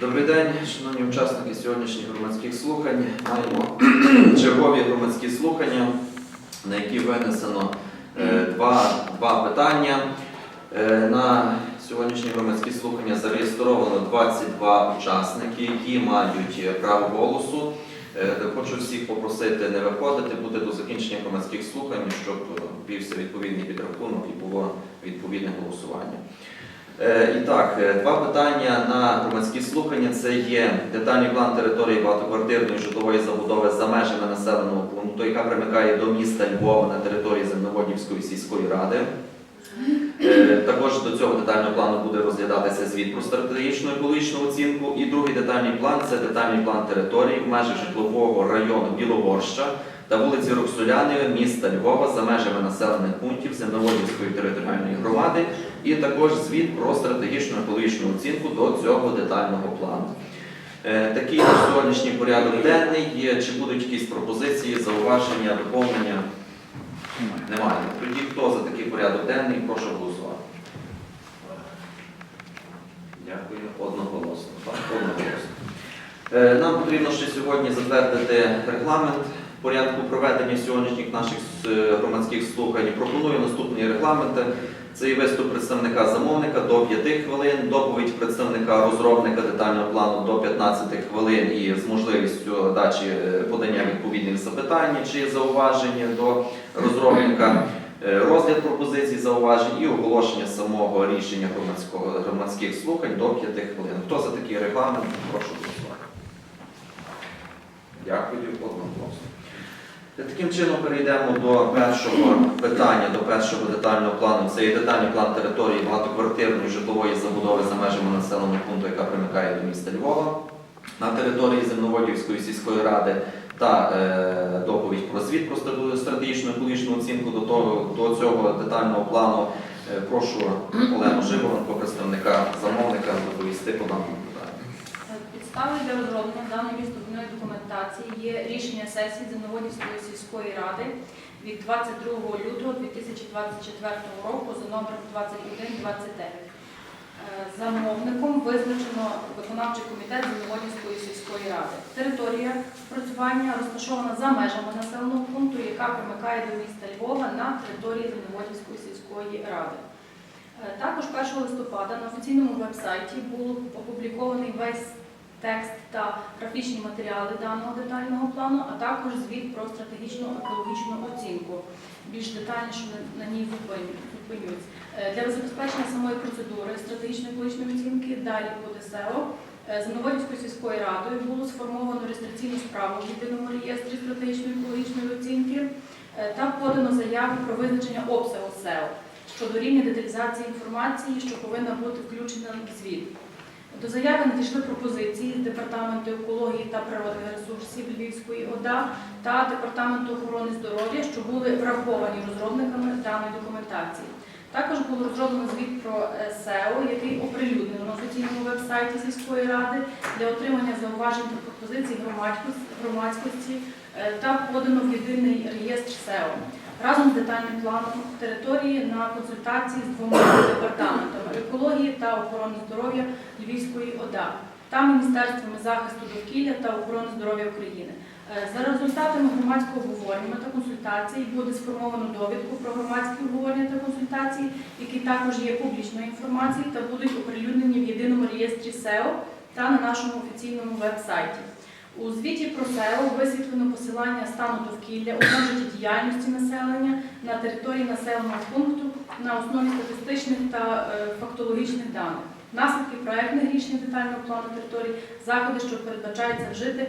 Добрий день, шановні учасники сьогоднішніх громадських слухань. Маємо чергові громадські слухання, на які винесено е, два, два питання. Е, На сьогоднішні громадські слухання зареєстровано 22 учасники, які мають е, право голосу. Хочу всіх попросити не виходити, бути до закінчення громадських слухань, щоб е, відповідний підрахунок і було відповідне голосування. Е, І так, е, два питання на громадські слухання. Це є детальний план території багатоквартирної житлової забудови за межами населеного пункту, яка примикає до міста Львова на території Земноводівської сільської ради. Е, Також до цього детального плану буде розглядатися звіт про стратегічну екологічну оцінку. І другий детальний план це детальний план території в межах житлового району Білогорща та вулиці Роксоляни міста Львова за межами населених пунктів Земноводівської територіальної громади, і також звіт про стратегічну екологічну оцінку до цього детального плану. Е, Такий наш сьогоднішній порядок денний. Є, чи будуть якісь пропозиції, зауваження, доповнення? Немає. Тоді хто за такий порядок денний, прошу голосувати. Дякую. Одноголосно. Так, одноголосно. Е, Нам потрібно ще сьогодні затвердити регламент порядку проведення сьогоднішніх наших е, громадських слухань. Пропоную наступні регламенти. Це і виступ представника замовника до 5 хвилин, доповідь представника розробника детального плану до 15 хвилин і з можливістю дачі е, подання відповідних запитань чи зауваження до розробника, е, розгляд пропозицій зауважень і оголошення самого рішення громадських слухань до 5 хвилин. Хто за такий регламент? Прошу голосувати. Дякую, одноголосно. Таким чином перейдемо до першого питання, до першого детального плану. Це є детальний план території багатоквартирної житлової забудови за межами населеного пункту, яка примикає до міста Львова. На території Земноводівської сільської ради та е, доповідь про звіт про стратегічну екологічну оцінку до, того, до цього детального плану. Е, прошу Олену Живонко, представника замовника, доповісти по питанню. Підставою для розроблення даної містобудівної документації є рішення сесії Земноводівської сільської ради від 22 лютого 2024 року за номером 2129. Е, Замовником визначено виконавчий комітет Земноводівської сільської ради. Територія спрацювання розташована за межами населеного пункту, яка примикає до міста Львова на території Земноводівської сільської ради. Е, Також 1 листопада на офіційному веб-сайті був опублікований весь текст та графічні матеріали даного детального плану, а також звіт про стратегічну екологічну оцінку. Більш детальніше на- ній зупиню- зупинюсь. Е, Для забезпечення самої процедури стратегічної екологічної оцінки далі буде СЕО. Е, Земноводівською сільською радою було сформовано реєстраційну справу в єдиному реєстрі стратегічної екологічної оцінки е, та подано заяву про визначення обсягу СЕО щодо рівня деталізації інформації, що повинна бути включена в звіт. До заяви надійшли пропозиції з департаменту екології та природних ресурсів Львівської ОДА та департаменту охорони здоров'я, що були враховані розробниками даної документації. Також було розроблено звіт про е, СЕО, який оприлюднено на офіційному веб-сайті сільської ради для отримання зауважень та пропозицій громадськості, е, та подано в єдиний реєстр СЕО разом з детальним планом території на консультації з двома департаментами екології та охорони здоров'я Львівської ОДА та Міністерствами захисту довкілля та охорони здоров'я України. Е, За результатами громадського обговорення та консультацій буде сформовано довідку про громадські обговорення та консультації, які також є публічною інформацією та будуть оприлюднені в єдиному реєстрі СЕО та на нашому офіційному веб-сайті. У звіті про СЕО висвітлено посилання стану довкілля у діяльності населення на території населеного пункту на основі статистичних та е, фактологічних даних. Наслідки проектних рішень детального плану території, заходи, що передбачається вжити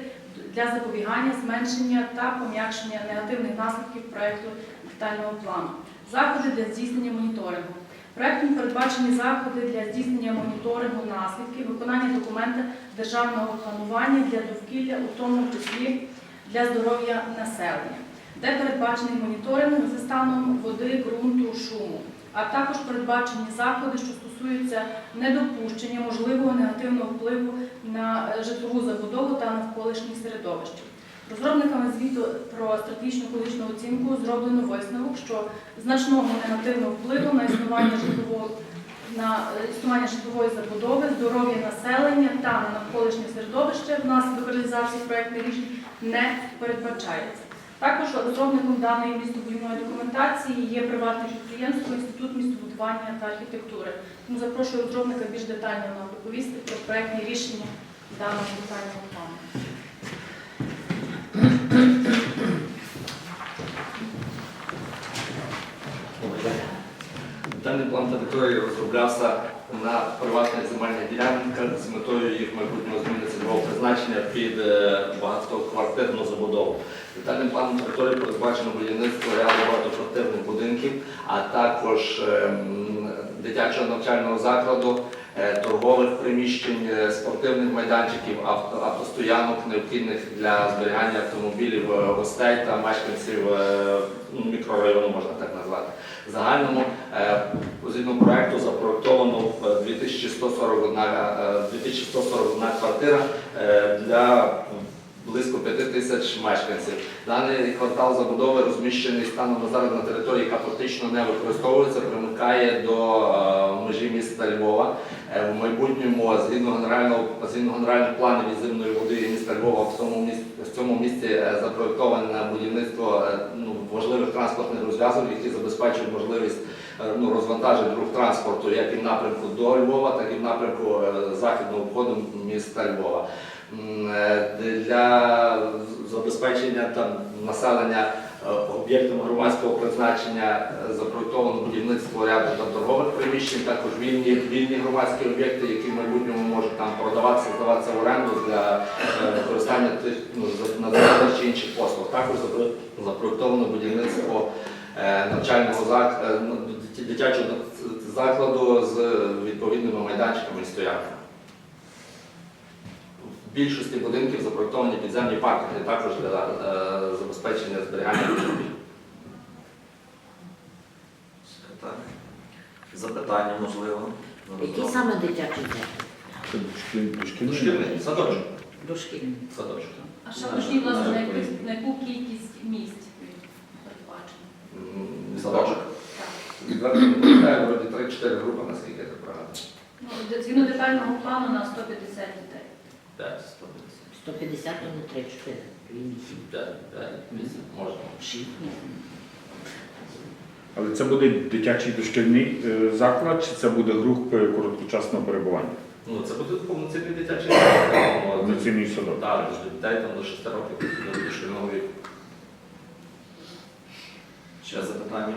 для запобігання, зменшення та пом'якшення негативних наслідків проекту детального плану. Заходи для здійснення моніторингу. Проектом передбачені заходи для здійснення моніторингу наслідків, виконання документа державного планування для довкілля, у тому числі для здоров'я населення, де передбачений моніторинг за станом води, ґрунту, шуму, а також передбачені заходи, що стосуються недопущення можливого негативного впливу на е, житлову забудову та навколишнє середовище. Розробниками звіту про стратегічну екологічну оцінку зроблено висновок, що значного негативного впливу на існування житлового на е, існування житлової забудови, здоров'я населення та на навколишнє середовище внаслідок реалізації проєктних рішень не передбачається. Також розробником даної містобудівної документації є приватне підприємство Інститут містобудування та архітектури. Тому запрошую розробника більш детально нам доповісти про проєктні рішення даного детального плану. Даний план території розроблявся на приватних земельних ділянках з метою їх майбутнього зміни цільового призначення під е, багатоквартирну забудову. Детальним планом території передбачено будівництво ряду багатоквартирних будинків, а також ем, дитячого навчального закладу, е, торгових приміщень, е, спортивних майданчиків, авто- автостоянок, необхідних для зберігання автомобілів е, гостей та мешканців ну, мікрорайону, можна так назвати. В загальному згідно проекту запроектовано в 2141, е, 2141 квартира для близько 5 тисяч мешканців. Даний квартал забудови розміщений станом на зараз на території, яка фактично не використовується, примикає до е, межі міста Львова. Е, В майбутньому, згідно генерального згідно генеральних планів відземної води міста Львова, в цьому місці, в цьому місці е, запроектоване будівництво ну, важливих транспортних розв'язок, які забезпечують можливість ну, розвантажень рух транспорту як і в напрямку до Львова, так і в напрямку західного входу міста Львова. Е, Для забезпечення там населення е, об'єктами громадського призначення е, запроектовано будівництво ряду там торгових приміщень, також вільні, вільні громадські об'єкти, які в майбутньому можуть там продаватися, здаватися в оренду для використання тих ну, надання чи інших послуг. Також запро- запроектовано будівництво навчального зак... е, ну, дит- дитячого закладу з відповідними майданчиками і стоянками. Більшості будинків запроектовані підземні паркінги також для е, забезпечення зберігання автомобілів. Запитання можливо. розробника? саме дитячий заклад? Дошкільний садочок. Дошкільний. Садочок. А ще можливо, власне, на яку, на яку кількість місць передбачено? М, Садочок. Так. Відверто не пам'ятаю, вроді 3-4 групи, наскільки я так пригадую. Ну, де- згідно детального плану на 150 дітей. 5, 150. 150 то не 3-4. 8. 5, 5, 8, можна. 6 Але це буде дитячий дошкільний е, заклад, чи це буде група короткочасного перебування? Ну, це буде повноцінний дитячий садок. Повноцінний садок. Так, для дітей там до 6 років до дошкільного віку. Ще запитання?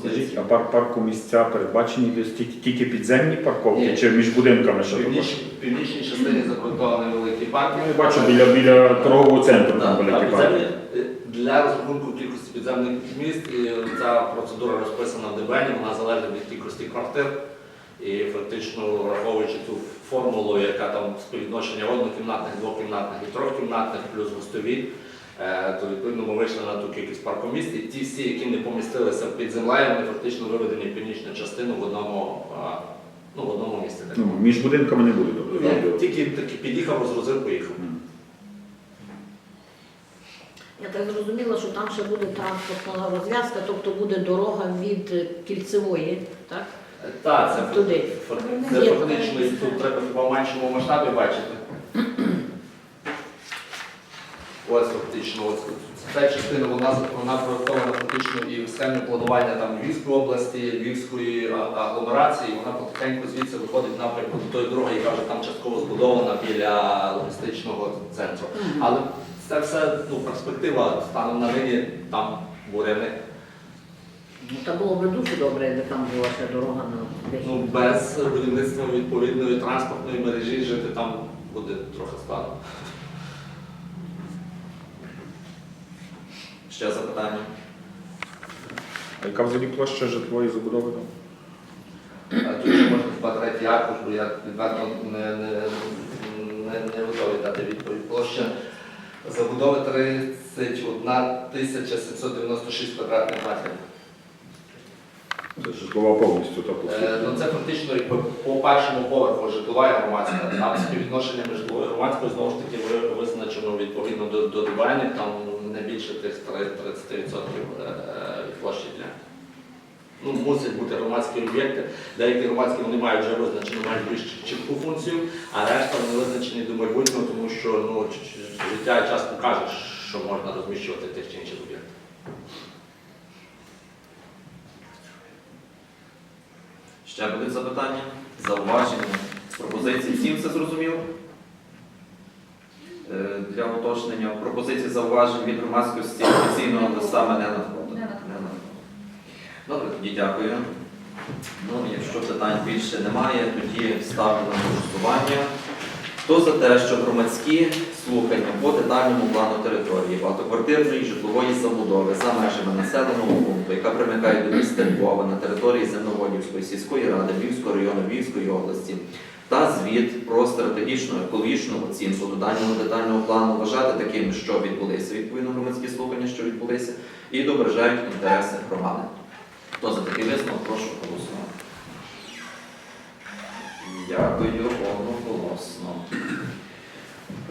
Скажіть, а парк парку місця передбачені десь тільки, тільки підземні парковки Ні. чи між будинками В також? північній, в північній частині запроектований великий парк. Ну, Я бачу біля, біля торгового центру там Так, великий Так, парк. підземні- е, Для розрахунку кількості підземних міст і ця процедура розписана в ДБНі, вона залежить від кількості квартир. І фактично враховуючи ту формулу, яка там співвідношення однокімнатних, двокімнатних і трьохкімнатних плюс гостові, е, то відповідно ми вийшли на ту кількість паркоміст. І ті всі, які не помістилися під землею, вони фактично виведені в північну частину в одному, е, ну, в одному місці. Ну, між будинками не буде. Я тобто. Тільки, тільки під'їхав, розгрузив, поїхав. Я так зрозуміла, що там ще буде транспортна розв'язка, тобто буде дорога від е, кільцевої, так? Так, це Туди. Це фактично тут треба хіба в меншому масштабі бачити. Фактично, ось ця частина вона вона проєктована фактично і в схемі планування там Львівської області, Львівської агломерації. Вона потихеньку звідси виходить напрямку до тої дороги, яка вже там частково збудована біля логістичного центру. Але це все ну, перспектива станом на нині там буряни. Ну, та було б дуже добре, якби там була ще дорога на Ну, без будівництва відповідної транспортної мережі жити там буде трохи складно. Ще запитання? А яка взагалі площа житлової забудови там? А Тут ще можна третій аркуш, бо я відверто не, не, не, не готовий дати відповідь. Площа забудови 31 тисяча 796 квадратних метрів. Це житлова повністю та Е. Ну, це фактично і по, по першому поверху житлова і громадська. Там співвідношення між житловою і громадською знову ж таки ви- визначено відповідно до, до ДБНів, там не більше тих 30% е, площі ділянки. Ну, мусять бути громадські об'єкти. Деякі громадські вони мають вже визначену, мають більш чітку функцію, а решта вони визначені до майбутнього, тому що ну, життя і час покаже, що можна розміщувати тих чи інших об'єктах. Ще будуть запитання, зауваження, пропозиції. Всім все зрозуміло? Е, Для уточнення пропозиції зауважень від громадськості офіційного листа мене. Не надходить. Добре, тоді дякую. Ну, якщо питань більше немає, тоді ставлю на голосування. Хто за те, що громадські слухання по детальному плану території багатоквартирної житлової забудови за межами населеного пункту, яка примикає до міста Львова на території Земноводівської сільської ради Львівського району Львівської області, та звіт про стратегічну екологічну оцінку до детального плану вважати такими, що відбулися відповідно громадські слухання, що відбулися, і відображають інтереси громади. Хто за такий висновок, прошу голосувати. Дякую, одноголосно.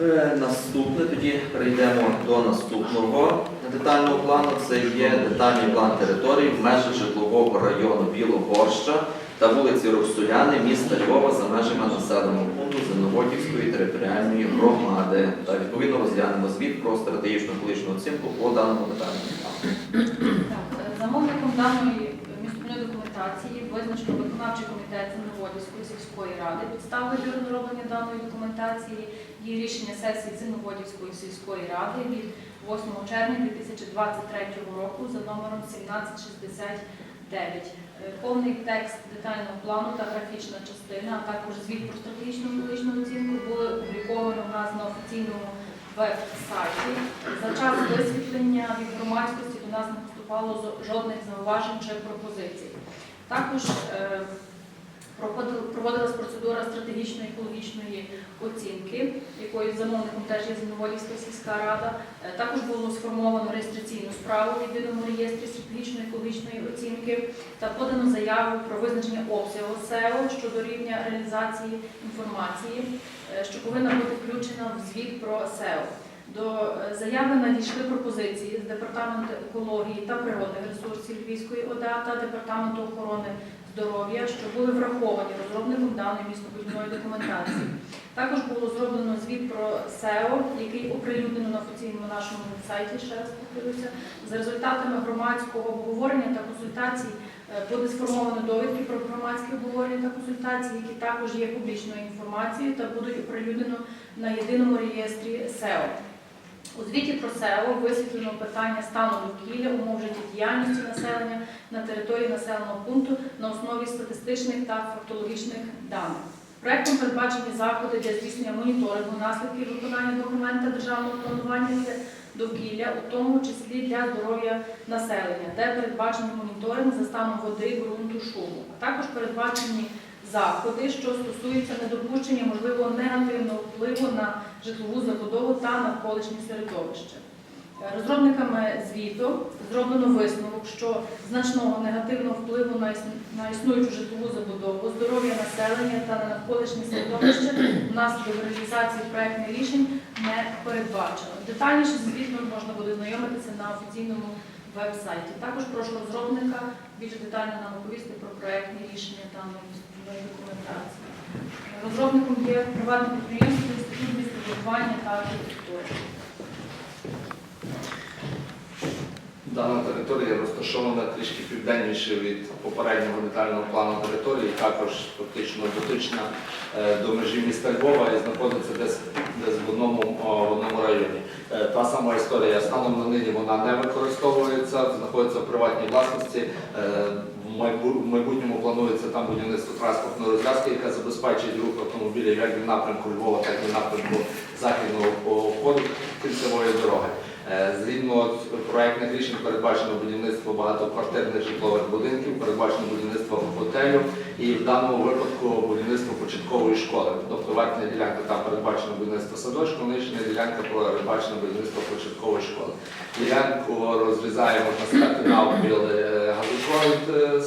Е, Наступне тоді перейдемо до наступного детального плану. Це є детальний план території в межах житлового району Білогорща та вулиці Роксуляни, міста Львова за межами населеного пункту Зеленоводівської територіальної громади. Та відповідно розглянемо звіт про стратегічну екологічну оцінку по даному. Так, е, замовником даної е, документації визначено виконавчий комітет Зимноводівської сільської ради. Підставою для розроблення даної документації є рішення сесії Зимноводівської сільської ради від 8 червня 2023 року за номером 1769. Е, Повний текст детального плану та графічна частина, а також звіт про стратегічну екологічну оцінку були опубліковані в нас на офіційному веб-сайті. За час висвітлення від громадськості до нас не поступало жодних зауважень чи пропозицій. Також е, проводилась процедура стратегічної екологічної оцінки, якою замовником теж є Зимноводівська сільська рада. Е, Також було сформовано реєстраційну справу в єдиному реєстрі стратегічної екологічної оцінки та подано заяву про визначення обсягу СЕО щодо рівня реалізації інформації, е, що повинна бути включена в звіт про СЕО. До е, заяви надійшли пропозиції з департаменту екології та природних ресурсів Львівської ОДА та департаменту охорони здоров'я, що були враховані розробником даної містобудівної документації. Також було зроблено звіт про СЕО, який оприлюднено на офіційному нашому сайті, ще раз повторюся. За результатами громадського обговорення та консультацій е, буде сформовано довідки про громадське обговорення та консультації, які також є публічною інформацією та будуть оприлюднено на єдиному реєстрі СЕО. У звіті про СЕО висвітлено питання стану довкілля, умов життєдіяльності населення на території населеного пункту на основі статистичних та фактологічних даних. Проектом передбачені заходи для здійснення моніторингу наслідків виконання документа державного планування довкілля, у тому числі для здоров'я населення, де передбачений моніторинг за станом води, ґрунту, шуму. А також передбачені заходи, що стосуються недопущення можливого негативного впливу на житлову забудову та навколишнє середовище. Е, Розробниками звіту зроблено висновок, що значного негативного впливу на існуючу житлову забудову, здоров'я населення та на навколишнє середовище внаслідок реалізації проектних рішень не передбачено. Детальніше з звітом можна буде знайомитися на офіційному веб-сайті. Також прошу розробника більш детально нам оповісти про проектні рішення містобудівної документації. Розробником є приватне підприємство Інститут та архітектури. Дана територія розташована трішки південніше від попереднього детального плану території, також фактично дотична е, до межі міста Львова і знаходиться десь, десь в, одному, в одному районі. Е, Та сама історія станом на нині вона не використовується, знаходиться в приватній власності. Е, в майбутньому планується там будівництво транспортної розв'язки, яка забезпечить рух автомобілів як в напрямку Львова, так і в напрямку західного обходу кільцевої дороги. Згідно проектних рішень передбачено будівництво багатоквартирних житлових будинків, передбачено будівництво готелю і в даному випадку будівництво початкової школи. Тобто верхня ділянка там передбачено будівництво садочку, нижня ділянка передбачено будівництво початкової школи. Ділянку розрізає, можна сказати, навпіл е, газопровід е,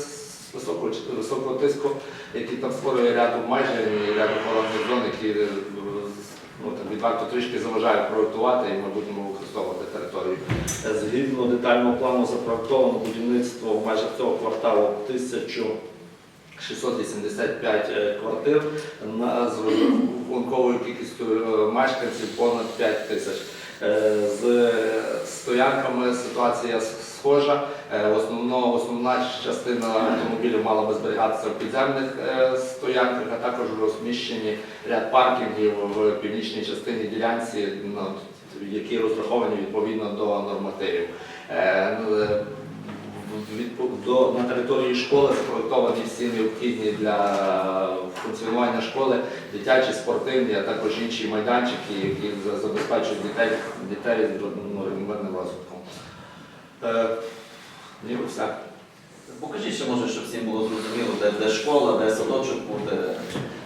високого, високого тиску, який там створює ряд обмежень ряд охоронних зон, які е, ну, так відверто трішки заважає проєктувати і ми будемо використовувати територію. Е, Згідно детального плану запроектовано будівництво в межах цього кварталу 1685 е, квартир з вонковою кількістю е, мешканців понад 5 тисяч. З стоянками ситуація схожа. Основно, основна частина автомобілів мала би зберігатися в підземних стоянках, а також розміщені ряд паркінгів в північній частині ділянці, які розраховані відповідно до нормативів. Е, ну, е, до, на території школи спроектовані всі необхідні для функціонування школи дитячі, спортивні, а також інші майданчики, які забезпечують дітей, дітей з ну, розвитком. Е, все. Покажіть ще може, щоб всім було зрозуміло, де, де школа, де садочок буде.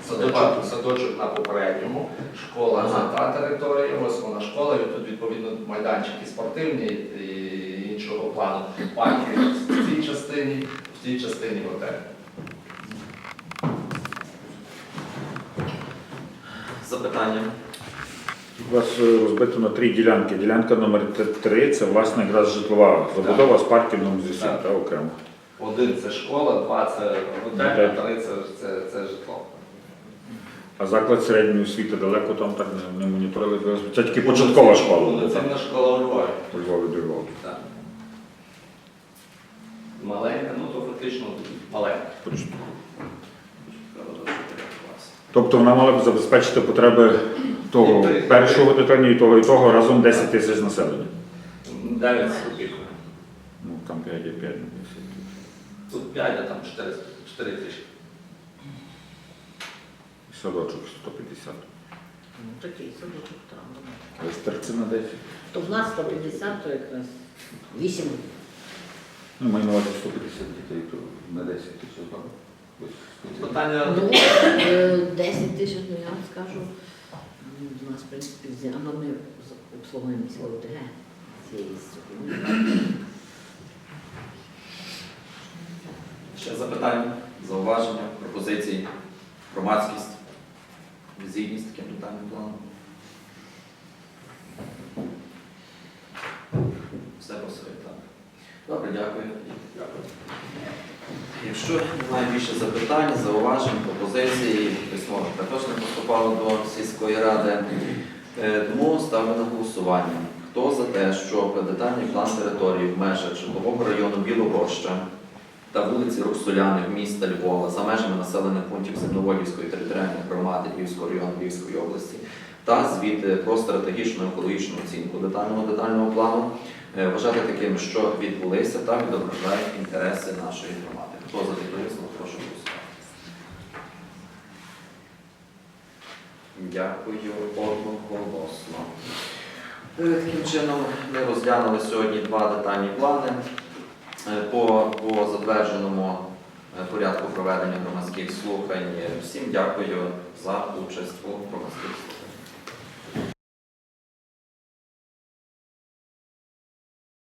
Садочок, садочок на попередньому, школа Ага. на та території, ось вона школа, і тут відповідно майданчики спортивні і іншого плану. Парки в цій частині, в цій частині готель. Запитання. У вас е, розбито на три ділянки. Ділянка номер 3 це власне якраз житлова забудова з паркінгом зі всім, Так. та окремо. Один це школа, два це готель, Готель. три це, це, це житло. А заклад середньої освіти далеко там так не, не моніторили. Це тільки початкова школа. Це так? Школа у Львові. У Львові до Львова. Так. Маленька, ну то фактично маленька. Тобто вона мала б забезпечити потреби того І першого дитини і того і того разом 10 тисяч населення. Дев'ять суток. Ну там 5 є 5. Тут 5, а там 4, 4 тисячі. Садочок 150. Ну, такий садочок там. ну. Але старці на 10. То в нас 150, то якраз 8. Ну, маю на увазі 150 дітей, то на 10 тисяч добре. Питання Ну, е, 10 тисяч, ну я вам скажу. м, У нас, в принципі, взяно ми з- обслуговуємо цілу ОТГ цієї структури. Ще запитання, зауваження, пропозиції, громадськість, згідність з таким детальним планом. Все просили, так. Добре, дякую. Якщо немає більше запитань, зауважень, пропозицій, письмо також не поступало до сільської ради, е, тому ставлю на голосування. Хто за те, щоб детальний план території в межах житлового району Білогорща та вулиці Роксоляни міста Львова за межами населених пунктів Земноводівської територіальної громади Львівського району Львівської області та звіт про стратегічну екологічну оцінку детального детального плану е, вважати такими, що відбулися та відображають інтереси нашої громади. Хто за висновок, прошу голосувати. Дякую одноголосно. Е, Таким чином ми розглянули сьогодні два детальні плани е, по, по затвердженому е, порядку проведення громадських слухань. Всім дякую за участь у